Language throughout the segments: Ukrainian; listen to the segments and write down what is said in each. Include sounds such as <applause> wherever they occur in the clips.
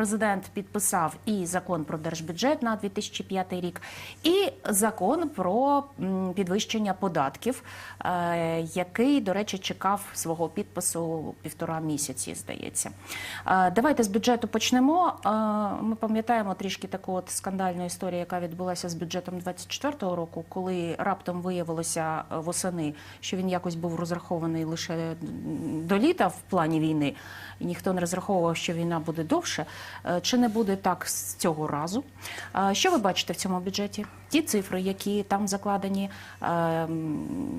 президент підписав і закон про держбюджет на 2005 рік, і закон про підвищення податків, е, який, до речі, чекав свого підпису півтора місяці, здається. Е, Давайте з бюджету почнемо. Е, Ми пам'ятаємо трішки таку от скандальну історію, яка відбулася з бюджетом 24-го року, коли раптом виявилося восени, що він якось був розрахований лише до літа в плані війни, і ніхто не розраховував, що війна буде довше. Е, Чи не буде так з цього разу? Е, Що ви бачите в цьому бюджеті? Ті цифри, які там закладені, е,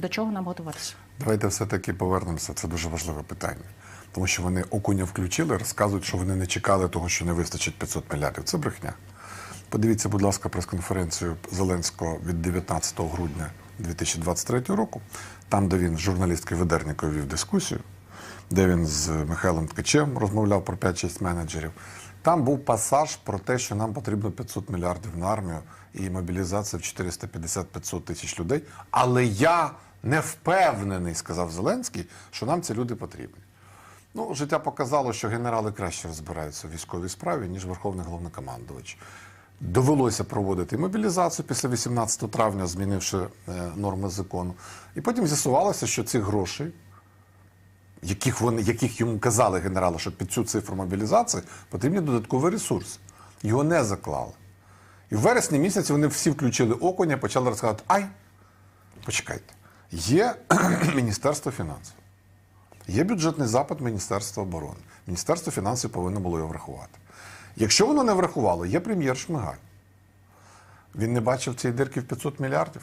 до чого нам готуватися? Давайте все-таки повернемося. Це дуже важливе питання. Тому що вони окуня включили, розказують, що вони не чекали того, що не вистачить 500 мільярдів. Це брехня. Подивіться, будь ласка, прес-конференцію Зеленського від 19 грудня 2023 року, там, де він з журналісткою Ведерніковою вів дискусію, де він з Михайлом Ткачем розмовляв про 5-6 менеджерів. Там був пасаж про те, що нам потрібно 500 мільярдів на армію і мобілізація в 450-500 тисяч людей. Але я не впевнений, сказав Зеленський, що нам ці люди потрібні. Ну, життя показало, що генерали краще розбираються в військовій справі, ніж Верховний головнокомандувач. Довелося проводити мобілізацію після 18 травня, змінивши е, норми закону. І потім з'ясувалося, що цих грошей, яких вони, яких йому казали генерали, що під цю цифру мобілізації потрібні додаткові ресурси. Його не заклали. І в вересні місяці вони всі включили окуня, почали розказати: ай, почекайте, є <clears throat> Міністерство фінансів. Є бюджетний запит Міністерства оборони. Міністерство фінансів повинно було його врахувати. Якщо воно не врахувало, є прем'єр Шмигаль. Він не бачив цієї дирки в 500 мільярдів.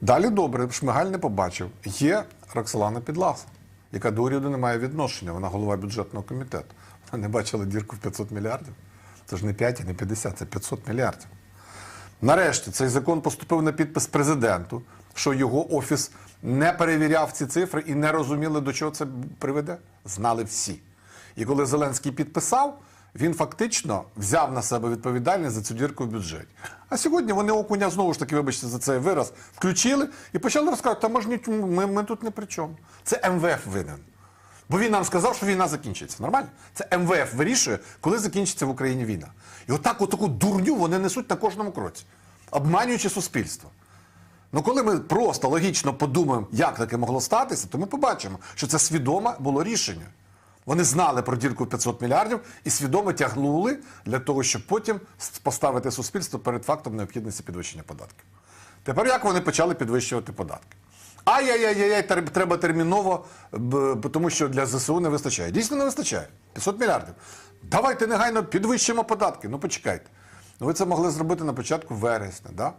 Далі добре, Шмигаль не побачив. Є Роксолана Підласа, яка до уряду не має відношення. Вона голова бюджетного комітету. Вона не бачила дірку в 500 мільярдів. Це ж не 5 і не 50, це 500 мільярдів. Нарешті цей закон поступив на підпис президенту, що його офіс не перевіряв ці цифри і не розуміли, до чого це приведе. Знали всі. І коли Зеленський підписав, він фактично взяв на себе відповідальність за цю дірку в бюджеті. А сьогодні вони окуня знову ж таки, вибачте за цей вираз, включили і почали розказувати, та ми, ж ні- ми, ми тут не при чому. Це МВФ винен. Бо він нам сказав, що війна закінчиться. Нормально? Це МВФ вирішує, коли закінчиться в Україні війна. І отак, отаку дурню вони несуть на кожному кроці, обманюючи суспільство. Ну, коли ми просто логічно подумаємо, як таке могло статися, то ми побачимо, що це свідоме було рішення. Вони знали про дірку в 500 мільярдів і свідомо тягнули для того, щоб потім поставити суспільство перед фактом необхідності підвищення податків. Тепер як вони почали підвищувати податки? Ай-яй-яй-яй, треба терміново, тому що для ЗСУ не вистачає. Дійсно не вистачає. 500 мільярдів. Давайте негайно підвищимо податки. Ну почекайте. Ну ви це могли зробити на початку вересня, да?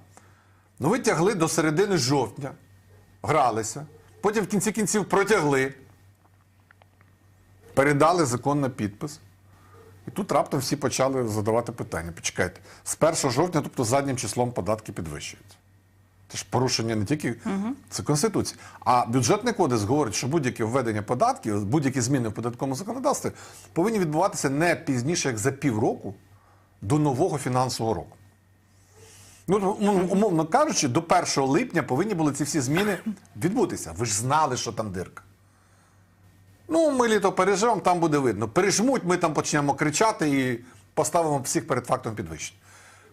Ну ви тягли до середини жовтня, гралися, потім в кінці кінців протягли, передали закон на підпис. І тут раптом всі почали задавати питання. Почекайте, з 1 жовтня, тобто заднім числом податки підвищуються. Це ж порушення не тільки це Конституція. А бюджетний кодекс говорить, що будь-яке введення податків, будь-які зміни в податковому законодавстві повинні відбуватися не пізніше, як за півроку до нового фінансового року. Ну, ну, умовно кажучи, до 1 липня повинні були ці всі зміни відбутися. Ви ж знали, що там дирка. Ну, ми літо переживемо, там буде видно. Пережмуть, ми там почнемо кричати і поставимо всіх перед фактом підвищення.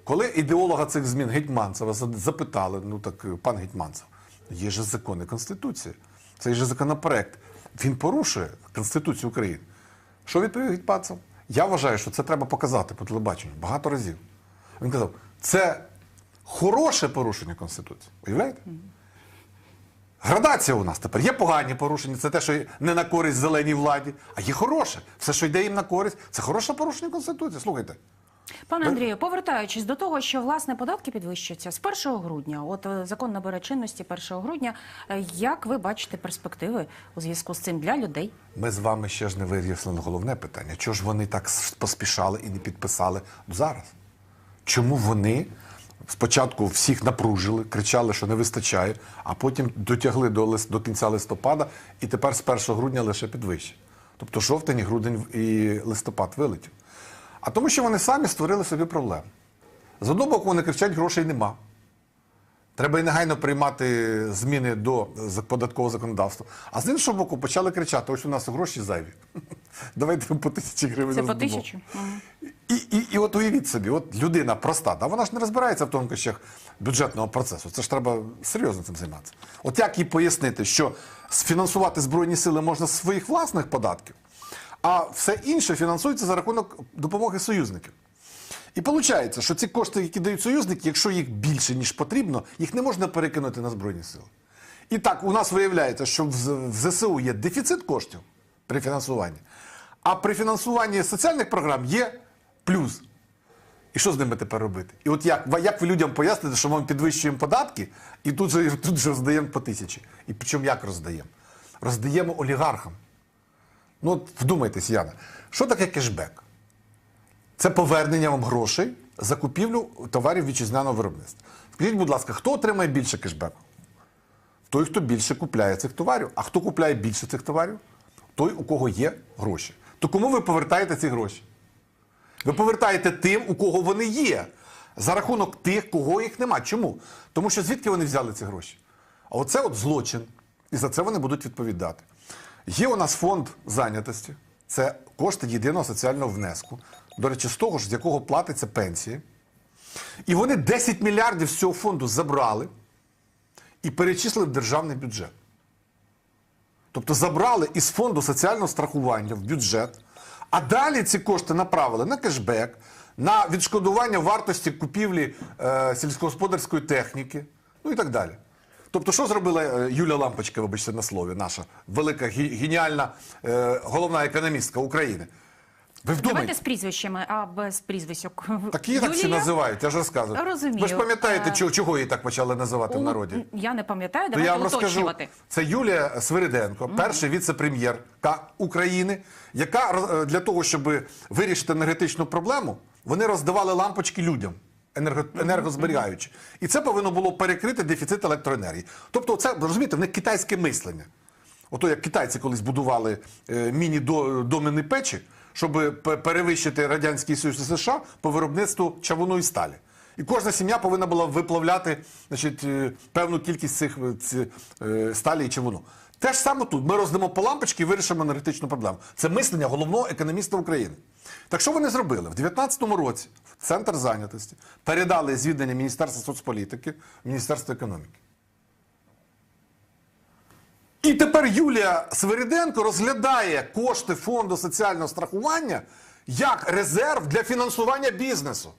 Коли ідеолога цих змін Гетьманцева запитали, ну так, пан Гетьманцев, є же закони Конституції, цей же законопроект, він порушує Конституцію України. Що відповів Гетьманцев? Я вважаю, що це треба показати по телебаченню багато разів. Він казав, це хороше порушення Конституції. Уявляєте? Градація у нас тепер. Є погані порушення, це те, що не на користь зеленій владі, а є хороше. Все, що йде їм на користь, це хороше порушення Конституції. Слухайте. Пане Андрію, повертаючись до того, що власне податки підвищуються з 1 грудня, от е, закон набере чинності 1 грудня. Е, Як ви бачите перспективи у зв'язку з цим для людей? Ми з вами ще ж не вирішили головне питання. Чого ж вони так поспішали і не підписали зараз? Чому вони спочатку всіх напружили, кричали, що не вистачає, а потім дотягли до, лис- до кінця листопада і тепер з 1 грудня лише підвищать? Тобто жовтень, грудень і листопад вилетів. А тому, що вони самі створили собі проблему. З одного боку, вони кричать, грошей нема. Треба і негайно приймати зміни до податкового законодавства. А з іншого боку, почали кричати: ось у нас гроші зайві. <laughs> Давайте по тисячі гривень. Це по роздамо». тисячу? І, і, і от уявіть собі, от людина проста, да, вона ж не розбирається в тонкощах бюджетного процесу. Це ж треба серйозно цим займатися. От як їй пояснити, що сфінансувати Збройні сили можна з своїх власних податків, а все інше фінансується за рахунок допомоги союзників. І виходить, що ці кошти, які дають союзники, якщо їх більше, ніж потрібно, їх не можна перекинути на Збройні сили. І так, у нас виявляється, що в ЗСУ є дефіцит коштів при фінансуванні, а при фінансуванні соціальних програм є плюс. І що з ними тепер робити? І от як, як ви людям поясните, що ми підвищуємо податки і тут же, <laughs> тут же роздаємо по тисячі? І причому як роздаємо? Роздаємо олігархам. Ну от вдумайтесь, Яна, що таке кешбек? Це повернення вам грошей за купівлю товарів вітчизняного виробництва. Скажіть, будь ласка, хто отримає більше кешбеку? Той, хто більше купляє цих товарів. А хто купляє більше цих товарів? Той, у кого є гроші. То кому ви повертаєте ці гроші? Ви повертаєте тим, у кого вони є, за рахунок тих, кого їх нема. Чому? Тому що звідки вони взяли ці гроші? А оце от злочин. І за це вони будуть відповідати. Є у нас фонд зайнятості, це кошти єдиного соціального внеску. До речі, з того ж, з якого платиться пенсії. І вони 10 мільярдів з цього фонду забрали і перечислили в державний бюджет. Тобто забрали із фонду соціального страхування в бюджет, а далі ці кошти направили на кешбек, на відшкодування вартості купівлі е, сільськогосподарської техніки, ну і так далі. Тобто, що зробила е, Юля Лампочка, вибачте на слові, наша велика ге- геніальна е, головна економістка України? Ви Давайте з прізвищами, а без прізвищок. так її так всі Юлія? називають, я ж розказую. Розумію. Ви ж пам'ятаєте, Е, чого, чого її так почали називати в народі? Я не пам'ятаю, То я давайте вам розкажу. уточнювати. Це Юлія Свириденко, перша віце-прем'єрка України, яка роз- е, для того, щоб вирішити енергетичну проблему, вони роздавали лампочки людям. енерго- Енергозберігаючи. І це повинно було перекрити дефіцит електроенергії. Тобто, це розумієте, в них китайське мислення. Ото як китайці колись будували е, міні-домини печі, щоб перевищити Радянський Союз і США по виробництву чавуної сталі. І кожна сім'я повинна була виплавляти значить, е, певну кількість цих е, ці, е, сталі і чавуну. Те ж саме тут. Ми роздамо по лампочки і вирішимо енергетичну проблему. Це мислення головного економіста України. Так що вони зробили? В 2019 році в Центр зайнятості передали звідання Міністерства соцполітики в Міністерство економіки. І тепер Юлія Свириденко розглядає кошти фонду соціального страхування як резерв для фінансування бізнесу.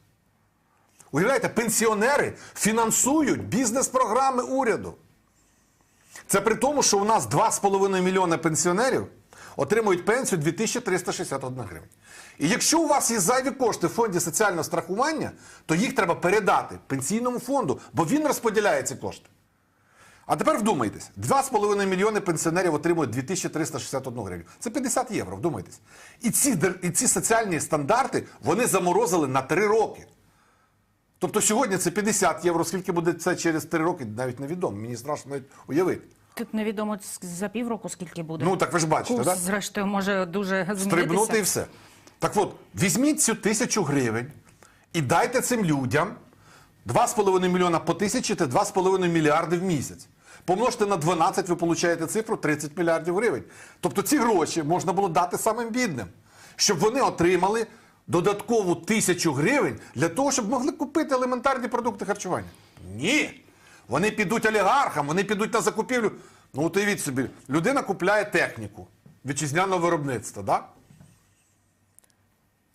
Уявляєте, пенсіонери фінансують бізнес-програми уряду. Це при тому, що у нас 2,5 мільйони пенсіонерів отримують пенсію 2361 гривень. І якщо у вас є зайві кошти в фонді соціального страхування, то їх треба передати пенсійному фонду, бо він розподіляє ці кошти. А тепер вдумайтесь, 2,5 мільйони пенсіонерів отримують 2361 гривню. Це 50 євро, вдумайтесь. І ці, і ці соціальні стандарти вони заморозили на 3 роки. Тобто сьогодні це 50 євро, скільки буде це через 3 роки, навіть невідомо. Мені страшно навіть уявити. Тут невідомо за півроку скільки буде. Ну так ви ж бачите, Курс, так? зрештою, може дуже змінитися. Стрибнути і все. Так от, візьміть цю тисячу гривень і дайте цим людям 2,5 мільйона по тисячі, це 2,5 мільярди в місяць. Помножте на 12, ви получаєте цифру 30 мільярдів гривень. Тобто ці гроші можна було дати самим бідним, щоб вони отримали додаткову тисячу гривень для того, щоб могли купити елементарні продукти харчування. Ні. Вони підуть олігархам, вони підуть на закупівлю. Ну, от уявіть собі, людина купляє техніку вітчизняного виробництва, да?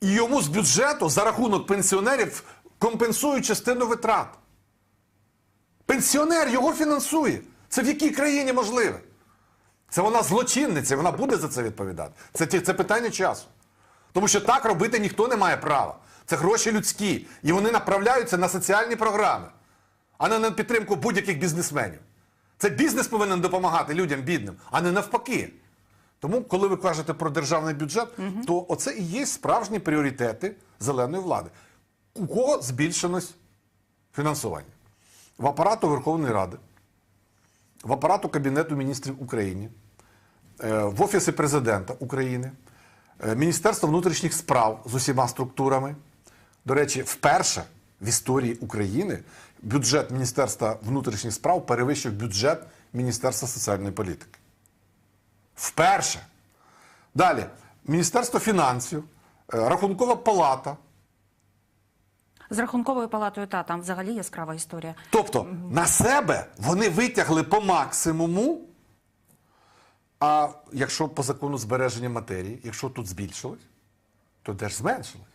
і йому з бюджету за рахунок пенсіонерів компенсують частину витрат. Пенсіонер його фінансує. Це в якій країні можливе? Це вона злочинниця, вона буде за це відповідати. Це, це питання часу. Тому що так робити ніхто не має права. Це гроші людські. І вони направляються на соціальні програми, а не на підтримку будь-яких бізнесменів. Це бізнес повинен допомагати людям бідним, а не навпаки. Тому, коли ви кажете про державний бюджет, то оце і є справжні пріоритети зеленої влади. У кого збільшилось фінансування? В апарату Верховної Ради, в апарату Кабінету міністрів України, е, в Офісі президента України, е, Міністерство внутрішніх справ з усіма структурами. До речі, вперше в історії України бюджет Міністерства внутрішніх справ перевищив бюджет Міністерства соціальної політики. Вперше. Далі, Міністерство фінансів, е, Рахункова палата. З рахунковою палатою та там взагалі яскрава історія. Тобто на себе вони витягли по максимуму. А якщо по закону збереження матерії, якщо тут збільшилось, то де ж зменшилось?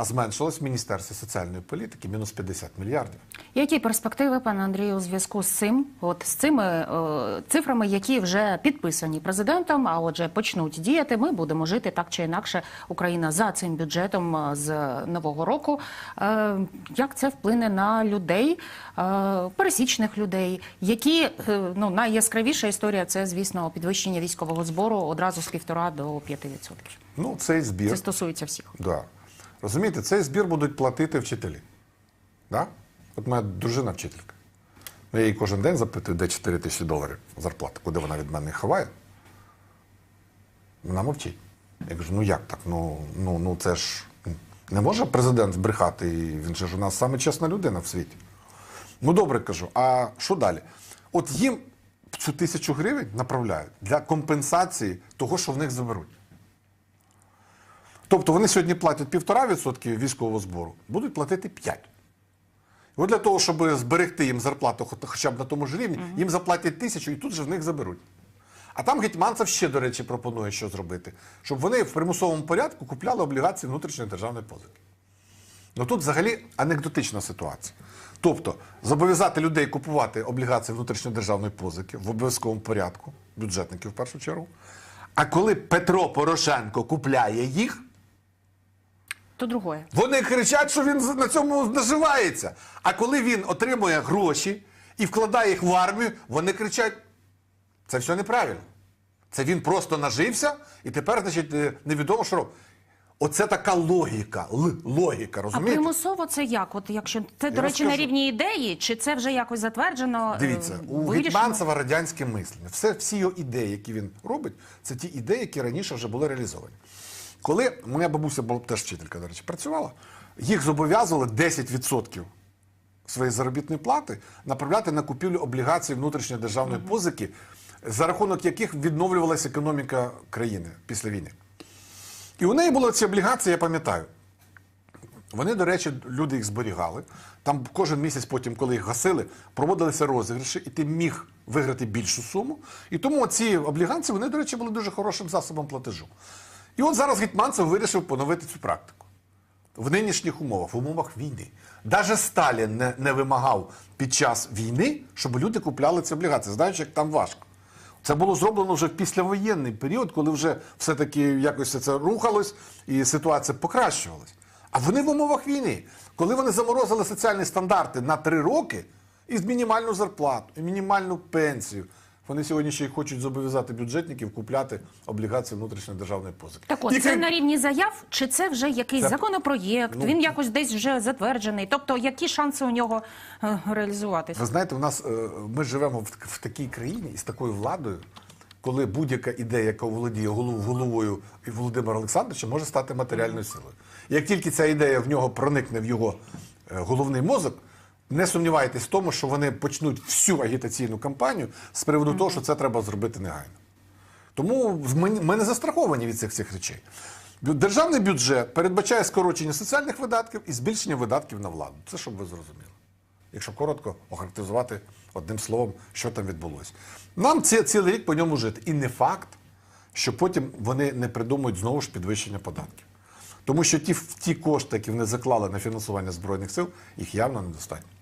А зменшилось Міністерство соціальної політики мінус 50 мільярдів. Які перспективи, пане Андрію, у зв'язку з цим, от з цими е, цифрами, які вже підписані президентом, а отже, почнуть діяти, ми будемо жити так чи інакше. Україна за цим бюджетом е, з нового року. Е, як це вплине на людей, е, пересічних людей, які е, ну найяскравіша історія це, звісно, підвищення військового збору одразу з півтора до 5%. Ну, цей збір. Це стосується всіх. Да. Розумієте, цей збір будуть платити вчителі. Да? От моя дружина вчителька. Я її кожен день запитую, де 4 тисячі доларів зарплати, куди вона від мене ховає. Вона мовчить. Я кажу, ну як так? Ну, ну, ну це ж не може президент збрехати, і він же ж у нас саме чесна людина в світі. Ну добре кажу, а що далі? От їм цю тисячу гривень направляють для компенсації того, що в них заберуть. Тобто вони сьогодні платять 1,5% військового збору, будуть платити 5%. От для того, щоб зберегти їм зарплату хо- хоча б на тому ж рівні, їм заплатять тисячу і тут же в них заберуть. А там Гетьманцев ще, до речі, пропонує, що зробити, щоб вони в примусовому порядку купляли облігації внутрішньої державної позики. Ну тут взагалі анекдотична ситуація. Тобто зобов'язати людей купувати облігації внутрішньої державної позики в обов'язковому порядку, бюджетників в першу чергу. А коли Петро Порошенко купляє їх, То другое. вони кричать, що він на цьому наживається. А коли він отримує гроші і вкладає їх в армію, вони кричать: це все неправильно. Це він просто нажився, і тепер, значить, е, невідомо, що робить. Оце така логіка. Л, логіка, А примусово це як? От якщо це, до Я речі, на рівні ідеї, чи це вже якось затверджено? е, Дивіться, у? Гетьманцева радянське мислення. Все, всі його ідеї, які він робить, це ті ідеї, які раніше вже були реалізовані. Коли моя бабуся була теж вчителька, до речі, працювала, їх зобов'язували 10% своєї заробітної плати направляти на купівлю облігацій внутрішньої державної позики, за рахунок яких відновлювалася економіка країни після війни. І у неї були ці облігації, я пам'ятаю. Вони, до речі, люди їх зберігали. Там кожен місяць, потім, коли їх гасили, проводилися розіграші, і ти міг виграти більшу суму. І тому ці обліганці, вони, до речі, були дуже хорошим засобом платежу. І от зараз Гетьманцев вирішив поновити цю практику. В нинішніх умовах, в умовах війни. Даже Сталін не, не вимагав під час війни, щоб люди купляли ці облігації, знаючи, як там важко. Це було зроблено вже в післявоєнний період, коли вже все-таки якось це рухалось і ситуація покращувалась. А вони в умовах війни, коли вони заморозили соціальні стандарти на три роки і з мінімальну зарплату, і мінімальну пенсію, вони сьогодні ще й хочуть зобов'язати бюджетників купляти облігації внутрішньої державної позики. Так от, І це крім- на рівні заяв, чи це вже якийсь Це- законопроєкт, Ну, він якось десь вже затверджений. Тобто, які шанси у нього е, реалізуватися? Ви знаєте, у нас е, ми живемо в, в такій країні і з такою владою, коли будь-яка ідея, яка володіє голов- головою Володимира Олександровича, може стати матеріальною силою. Як тільки ця ідея в нього проникне в його е, головний мозок, не сумнівайтесь в тому, що вони почнуть всю агітаційну кампанію з приводу того, що це треба зробити негайно. Тому ми, не застраховані від цих всіх речей. Державний бюджет передбачає скорочення соціальних видатків і збільшення видатків на владу. Це щоб ви зрозуміли. Якщо коротко охарактеризувати одним словом, що там відбулося. Нам ці, цілий рік по ньому жити. І не факт, що потім вони не придумають знову ж підвищення податків. Тому що ті, ті кошти, які вони заклали на фінансування Збройних сил, їх явно недостатньо.